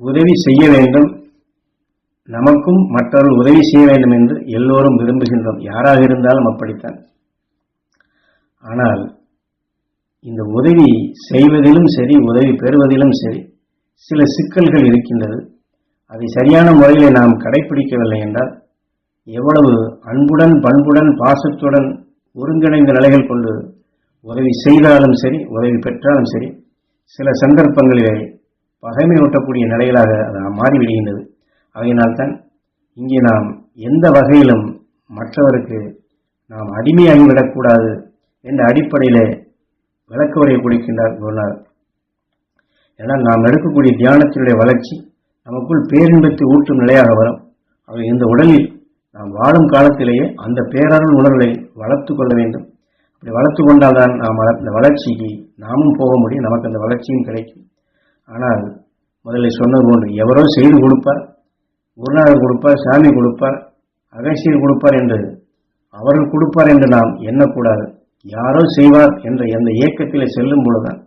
உதவி செய்ய வேண்டும். நமக்கும் மற்றவர்கள் உதவி செய்ய வேண்டும் என்று எல்லோரும் விரும்புகின்றோம். யாராக இருந்தாலும் அப்படித்தான். ஆனால் இந்த உதவி செய்வதிலும் சரி உதவி பெறுவதிலும் சரி சில சிக்கல்கள் இருக்கின்றது. அதை சரியான முறையில் நாம் கடைபிடிக்கவில்லை என்றால் எவ்வளவு அன்புடன் பண்புடன் பாசத்துடன் ஒருங்கிணைந்த நிலைகள் கொண்டு உதவி செய்தாலும் சரி உதவி பெற்றாலும் சரி சில சந்தர்ப்பங்களிலே பகைமை ஊட்டக்கூடிய நிலைகளாக அது மாறிவிடுகின்றது. அவையினால்தான் இங்கே நாம் எந்த வகையிலும் மற்றவருக்கு நாம் அடிமையாகிவிடக்கூடாது என்ற அடிப்படையில் விளக்க உரையை கொடுக்கின்றார் குருநாதர். ஏன்னால் நாம் எடுக்கக்கூடிய தியானத்தினுடைய வளர்ச்சி நமக்குள் பேரின்பத்தை ஊட்டும் நிலையாக வரும். அவை இந்த உடலில் நாம் வாழும் காலத்திலேயே அந்த பேரருள் உணர்வை வளர்த்து கொள்ள வேண்டும். அப்படி வளர்த்து கொண்டால்தான் நாம் வள- அந்த வளர்ச்சிக்கு நாமும் போக முடியும். நமக்கு அந்த வளர்ச்சியும் கிடைக்கும். ஆனால் முதலில் சொன்னது போன்று எவரோ செய்து கொடுப்பார் குருநாதர் கொடுப்பார் சாமி கொடுப்பார் அகசியர் கொடுப்பார் என்று அவர்கள் கொடுப்பார் என்று நாம் எண்ணக்கூடாது. யாரோ செய்வார் என்ற எந்த இயக்கத்தில் செல்லும் பொழுதுதான்.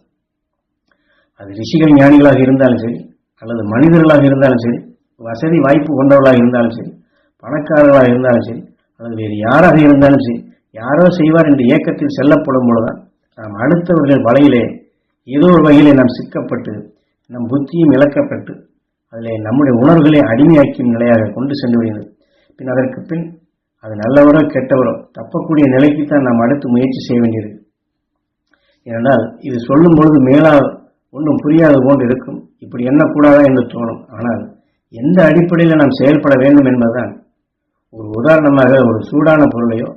அது ரிஷிகள் ஞானிகளாக இருந்தாலும் சரி அல்லது மனிதர்களாக இருந்தாலும் சரி வசதி வாய்ப்பு கொண்டவர்களாக இருந்தாலும் சரி பணக்காரர்களாக இருந்தாலும் சரி அல்லது வேறு யாராக இருந்தாலும் சரி யாரோ செய்வார் என்ற இயக்கத்தில் செல்லப்படும் பொழுதுதான் நாம் அடுத்தவர்கள் வலையிலே ஏதோ ஒரு வகையிலே நாம் சிக்கப்பட்டு நம் புத்தியும் இழக்கப்பட்டு அதில் நம்முடைய உணர்வுகளை அடிமையாக்கும் நிலையாக கொண்டு சென்று விடுகிறது. பின் அதற்கு பின் அது நல்லவரோ கெட்டவரோ தப்பக்கூடிய நிலைக்குத்தான் நாம் அடுத்து முயற்சி செய்ய வேண்டியது. ஏனென்றால் இது சொல்லும் பொழுது மேலா ஒன்றும் புரியாத போன்று இருக்கும். இப்படி எண்ணக்கூடாதா என்று தோணும். ஆனால் எந்த அடிப்படையில் நாம் செயல்பட வேண்டும் என்பதுதான். ஒரு உதாரணமாக ஒரு சூடான பொருளையோ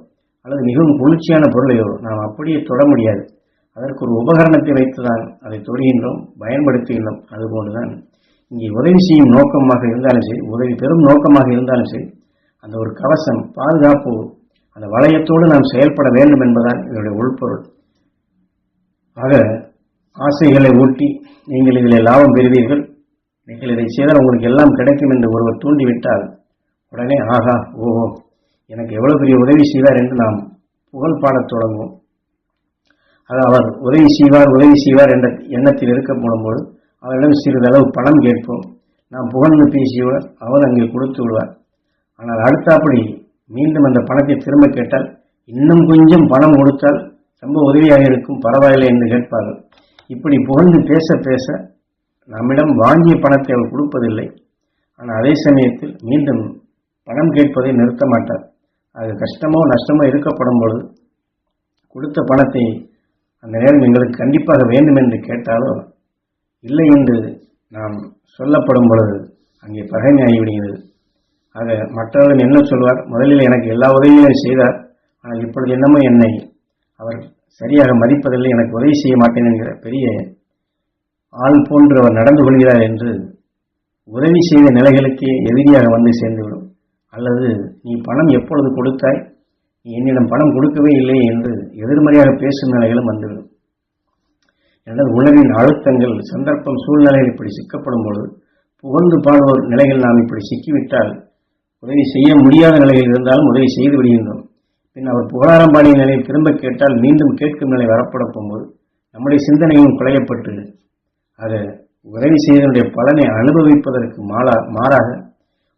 அல்லது மிகவும் குளிர்ச்சியான பொருளையோ நாம் அப்படியே தொட முடியாது. அதற்கு ஒரு உபகரணத்தை வைத்துதான் அதை தொடுகின்றோம் பயன்படுத்துகின்றோம். அதுபோன்றுதான் இங்கே உதவி செய்யும் நோக்கமாக இருந்தாலும் சரி உதவி பெறும் நோக்கமாக இருந்தாலும் சரி அந்த ஒரு கவசம் பாதுகாப்பு அந்த வளையத்தோடு நாம் செயல்பட வேண்டும் என்பதுதான் இதனுடைய உள்பொருள். ஆக ஆசைகளை ஊட்டி நீங்கள் இதில் லாபம் பெறுவீர்கள். நீங்கள் இதை செய்தால் உங்களுக்கு எல்லாம் கிடைக்கும் என்று ஒருவர் தூண்டிவிட்டால் உடனே ஆகா ஓஹோ எனக்கு எவ்வளவு பெரிய உதவி செய்தார் என்று நாம் புகழ் பாடத் தொடங்குவோம். அது அவர் உதவி செய்வார் உதவி செய்வார் என்ற எண்ணத்தில் இருக்க போடும்போது அவரிடம் சிறிதளவு பணம் கேட்போம். நாம் புகழ்ந்து பேசியவர் அவர் அங்கே கொடுத்து விடுவார். ஆனால் அடுத்தபடி மீண்டும் அந்த பணத்தை திரும்ப கேட்டால் இன்னும் கொஞ்சம் பணம் கொடுத்தால் ரொம்ப உதவியாக இருக்கும் பரவாயில்லை என்று கேட்பார்கள். இப்படி புகழ்ந்து பேச பேச நம்மிடம் வாங்கிய பணத்தை அவர் கொடுப்பதில்லை. ஆனால் அதே சமயத்தில் மீண்டும் பணம் கேட்பதை நிறுத்த மாட்டார். அது கஷ்டமோ நஷ்டமோ இருக்கப்படும் பொழுது கொடுத்த பணத்தை அந்த நேரம் எங்களுக்கு கண்டிப்பாக வேண்டும் என்று கேட்டாலோ இல்லை என்று நாம் சொல்லப்படும் பொழுது அங்கே பகைமை ஆகிவிடுகிறது ஆக மற்றவர்கள் என்ன சொல்வார்? முதலில் எனக்கு எல்லா உதவிகளையும் செய்தார். ஆனால் இப்பொழுது என்னமோ என்னை அவர் சரியாக மதிப்பதில்லை எனக்கு உதவி செய்ய மாட்டேன் என்கிற பெரிய ஆள் போன்று அவர் நடந்து கொள்கிறார் என்று உதவி செய்த நிலைகளுக்கே எதிரியாக வந்து சேர்ந்துவிடும். அல்லது நீ பணம் எப்பொழுது கொடுத்தாய்? என்னிடம் பணம் கொடுக்கவே இல்லை என்று எதிர்மறையாக பேசும் நிலைகளும் வந்துவிடும். என்றால் உலகின் அழுத்தங்கள் சந்தர்ப்பம் சூழ்நிலையில் இப்படி சிக்கப்படும் பொழுது புகழ்ந்து பாடுவோர் நிலைகள் நாம் இப்படி சிக்கிவிட்டால் உதவி செய்ய முடியாத நிலையில் இருந்தாலும் உதவி செய்து விடுகின்றோம். பின் அவர் புகழாரம் பாடிய நிலையில் திரும்ப கேட்டால் மீண்டும் கேட்கும் நிலை வரப்பட போகும்போது நம்முடைய சிந்தனையும் குலையப்பட்டு ஆக உதவி செய்தனுடைய பலனை அனுபவிப்பதற்கு மாறா மாறாக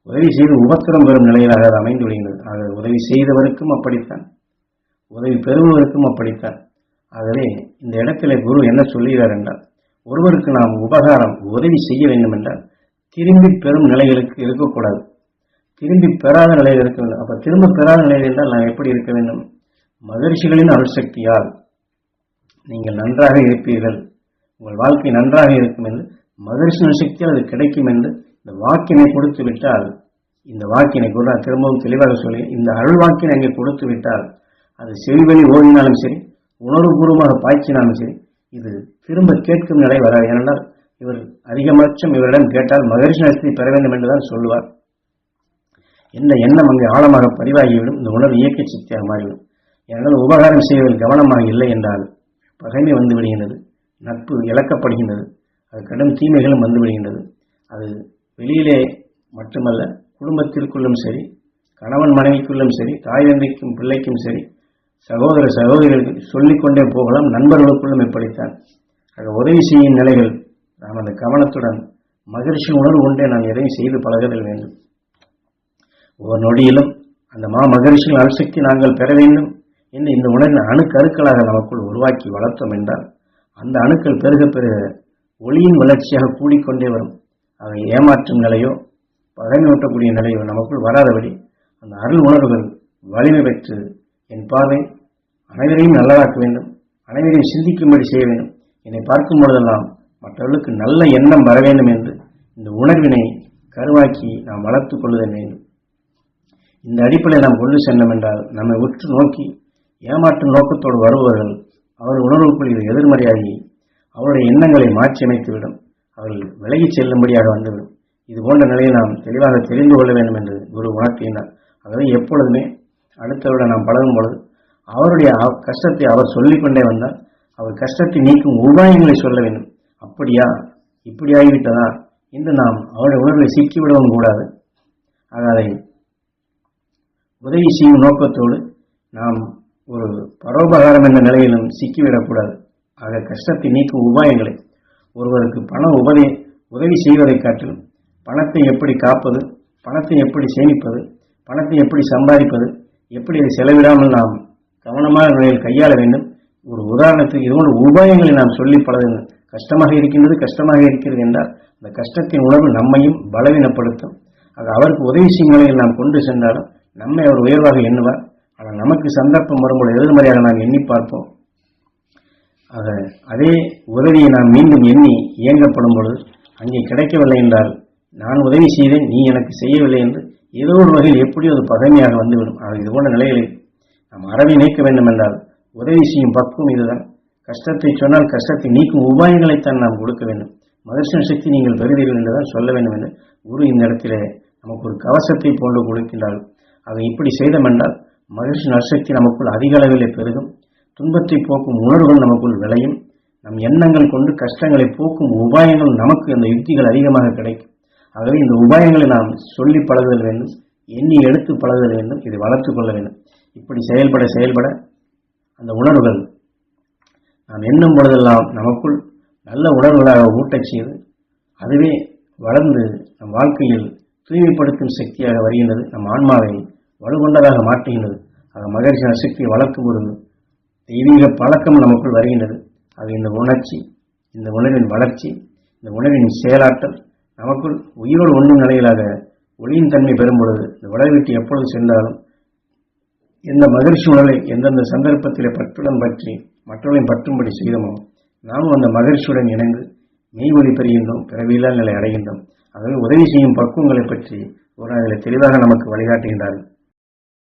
உதவி செய்து உபத்திரம் பெறும் நிலையிலாக அது அமைந்து விடுகிறது ஆக உதவி செய்தவருக்கும் அப்படித்தான் உதவி பெறுபவருக்கும் அப்படித்தான். ஆகவே இந்த இடத்துல குரு என்ன சொல்லுகிறார் என்றால் ஒருவருக்கு நாம் உபகாரம் உதவி செய்ய வேண்டும் என்றால் திரும்பி பெறும் நிலைகளுக்கு இருக்கக்கூடாது. திரும்பி பெறாத நிலையில் இருக்க வேண்டும். அப்போ திரும்ப பெறாத நிலையில் என்றால் நான் எப்படி இருக்க வேண்டும்? மகரிஷிகளின் அருள்சக்தியால் நீங்கள் நன்றாக இருப்பீர்கள். உங்கள் வாழ்க்கை நன்றாக இருக்கும் என்று மகரிஷின் சக்தியால் அது கிடைக்கும் என்று இந்த வாக்கினை கொடுத்து விட்டால் இந்த வாக்கினை கூட திரும்பவும் தெளிவாக சொல்லி இந்த அருள் வாக்கினை அங்கே கொடுத்து விட்டால் அது செவிவழி ஓடினாலும் சரி உணர்வுபூர்வமாக பாய்ச்சினாலும் சரி இது திரும்ப கேட்கும் நிலை வராது. ஏனென்றால் இவர் அதிகபட்சம் இவரிடம் கேட்டால் மகரிஷி நடத்தி பெற வேண்டும் என்றுதான் சொல்லுவார். இந்த எண்ணம் அங்கே ஆழமாக பதிவாகிவிடும் இந்த உணர்வு இயக்க சக்தியாக மாறிவிடும். ஏனென்றால் உபகாரம் செய்வதில் கவனமாக இல்லை என்றால் பகைமை வந்து விடுகின்றது நட்பு இழக்கப்படுகின்றது அது கடும் தீமைகளும் வந்து விடுகின்றது. அது வெளியிலே மட்டுமல்ல குடும்பத்திற்குள்ளும் சரி கணவன் மனைவிக்குள்ளும் சரி தாய் தந்தைக்கும் பிள்ளைக்கும் சரி சகோதர சகோதரிகளுக்கு சொல்லிக்கொண்டே போகலாம் நண்பர்களுக்குள்ளும் இப்படித்தான். ஆக உதவி செய்யும் நிலைகள் நாம் அந்த கவனத்துடன் மகிழ்ச்சி உணர்வு கொண்டே நாம் எதையும் செய்து பழகுதல் வேண்டும். ஒவ்வொரு நொடியிலும் அந்த மா மகிழ்ச்சியின் அல்சக்தி நாங்கள் பெற வேண்டும் என்று இந்த உணர்வின் அணுக்கருக்களாக நமக்குள் உருவாக்கி வளர்த்தோம் என்றால் அந்த அணுக்கள் பெருக பெருக ஒளியின் வளர்ச்சியாக கூடிக்கொண்டே வரும். அவை ஏமாற்றும் நிலையோ பகைமை ஊட்டக்கூடிய நிலையோ நமக்குள் வராதபடி அந்த அருள் உணர்வுகள் வலிமை பெற்று என் பார்வை அனைவரையும் நல்லதாக்க வேண்டும் அனைவரையும் சிந்திக்கும்படி செய்ய வேண்டும். என்னை பார்க்கும் பொழுதெல்லாம் மற்றவர்களுக்கு நல்ல எண்ணம் வர வேண்டும் என்று இந்த உணர்வினை கருவாக்கி நாம் வளர்த்துக் கொள்ளுதல் வேண்டும். இந்த அடிப்படையில் நாம் கொண்டு சென்றோம் என்றால் நம்மை உற்று நோக்கி ஏமாற்றும் நோக்கத்தோடு வருபவர்கள் அவர்கள் உணர்வுக்குள் எதிர்மறையாகி அவருடைய எண்ணங்களை மாற்றி அமைத்துவிடும் அவர்கள் விலகிச் செல்லும்படியாக வந்துவிடும் இது போன்ற நிலையை நாம் தெளிவாக தெரிந்து கொள்ள வேண்டும் என்று குரு உணர்த்தினார். ஆகவே எப்பொழுதுமே அடுத்தவருடன் நாம் பழகும் பொழுது அவருடைய கஷ்டத்தை அவர் சொல்லிக்கொண்டே வந்தால் அவர் கஷ்டத்தை நீக்கும் உபாயங்களை சொல்ல வேண்டும். அப்படியா? இப்படி ஆகிவிட்டதா? என்று நாம் அவருடைய உணர்வை சிக்கிவிடவும் கூடாது. ஆக அதை உதவி செய்யும் நோக்கத்தோடு நாம் ஒரு பரோபகாரம் என்ற நிலையிலும் சிக்கிவிடக்கூடாது. ஆக கஷ்டத்தை நீக்கும் உபாயங்களை ஒருவருக்கு பண உபதி உதவி செய்வதைக் காட்டிலும் பணத்தை எப்படி காப்பது பணத்தை எப்படி சேமிப்பது பணத்தை எப்படி சம்பாதிப்பது எப்படி அதை செலவிடாமல் நாம் கவனமான நிலையில் கையாள வேண்டும். ஒரு உதாரணத்துக்கு இதுபோன்ற உபாயங்களை நாம் சொல்லி பழகுங்கள் கஷ்டமாக இருக்கின்றது கஷ்டமாக இருக்கிறது என்றால் அந்த கஷ்டத்தின் உணர்வு நம்மையும் பலவீனப்படுத்தும். அது அவருக்கு உதவி செய்யும் நிலையில் நாம் கொண்டு சென்றாலும் நம்மை அவர் உயர்வாக எண்ணுவார். ஆனால் நமக்கு சந்தர்ப்பம் வரும்போது எதிர்மறையாக நாம் எண்ணி பார்ப்போம். அதை அதே உதவியை நான் மீண்டும் எண்ணி இயங்கப்படும் பொழுது அங்கே கிடைக்கவில்லை என்றால் நான் உதவி செய்தேன் நீ எனக்கு செய்யவில்லை என்று ஏதோ ஒரு வகையில் எப்படி ஒரு பகைமையாக வந்துவிடும். ஆக இது போன்ற நிலைகளில் நாம் அறவை நீக்க வேண்டும் என்றால் உதவி செய்யும் பக்குவம் இதுதான். கஷ்டத்தை சொன்னால் கஷ்டத்தை நீக்கும் உபாயங்களைத்தான் நாம் கொடுக்க வேண்டும். மகர்ஷன் சக்தி நீங்கள் பெறுவீர்கள் என்றுதான் சொல்ல வேண்டும் என்று குரு இந்த இடத்திலே நமக்கு ஒரு கவசத்தை போன்று கொடுக்கின்றார்கள். அதை இப்படி செய்தமென்றால் மகிழ்ச்சி நற்சக்தி நமக்குள் அதிக அளவிலே பெருகும். துன்பத்தை போக்கும் உணர்வுகள் நமக்குள் விளையும். நம் எண்ணங்கள் கொண்டு கஷ்டங்களை போக்கும் உபாயங்கள் நமக்கு அந்த யுக்திகள் அதிகமாக கிடைக்கும். ஆகவே இந்த உபாயங்களை நாம் சொல்லி பழகுதல் வேண்டும் எண்ணி எடுத்து பழகுதல் வேண்டும் இதை வளர்த்து கொள்ள வேண்டும். இப்படி செயல்பட செயல்பட அந்த உணர்வுகள் நாம் எண்ணும் பொழுதெல்லாம் நமக்குள் நல்ல உணர்வுகளாக ஊட்டச் செய்து அதுவே வளர்ந்து நம் வாழ்க்கையில் தூய்மைப்படுத்தும் சக்தியாக வருகின்றது. நம் ஆன்மாவை வலுகொண்டதாக மாற்றுகின்றது. ஆக மகரிஷி சக்தியை வளர்க்கும் பொழுது தெய்வீக பழக்கம் நமக்குள் வருகின்றது. அது இந்த உணர்ச்சி இந்த உணர்வின் வளர்ச்சி இந்த உணர்வின் செயலாற்றல் நமக்குள் உயிரோடு ஒன்றும் நிலையிலாக ஒளியின் தன்மை பெறும் பொழுது இந்த உடலை விட்டு எப்பொழுது சென்றாலும் எந்த மகிழ்ச்சி உணர்வை எந்தெந்த சந்தர்ப்பத்திலே பற்றுடன் பற்றி மற்றவர்களையும் பற்றும்படி செய்தோமோ நாமும் அந்த மகிழ்ச்சியுடன் இணைந்து மெய் ஒளி பெறுகின்றோம் பிறவியில்லா நிலை அடைகின்றோம். ஆகவே உதவி செய்யும் பக்குவங்களை பற்றி ஒரு அதில் தெளிவாக நமக்கு வழிகாட்டுகின்றார்கள்.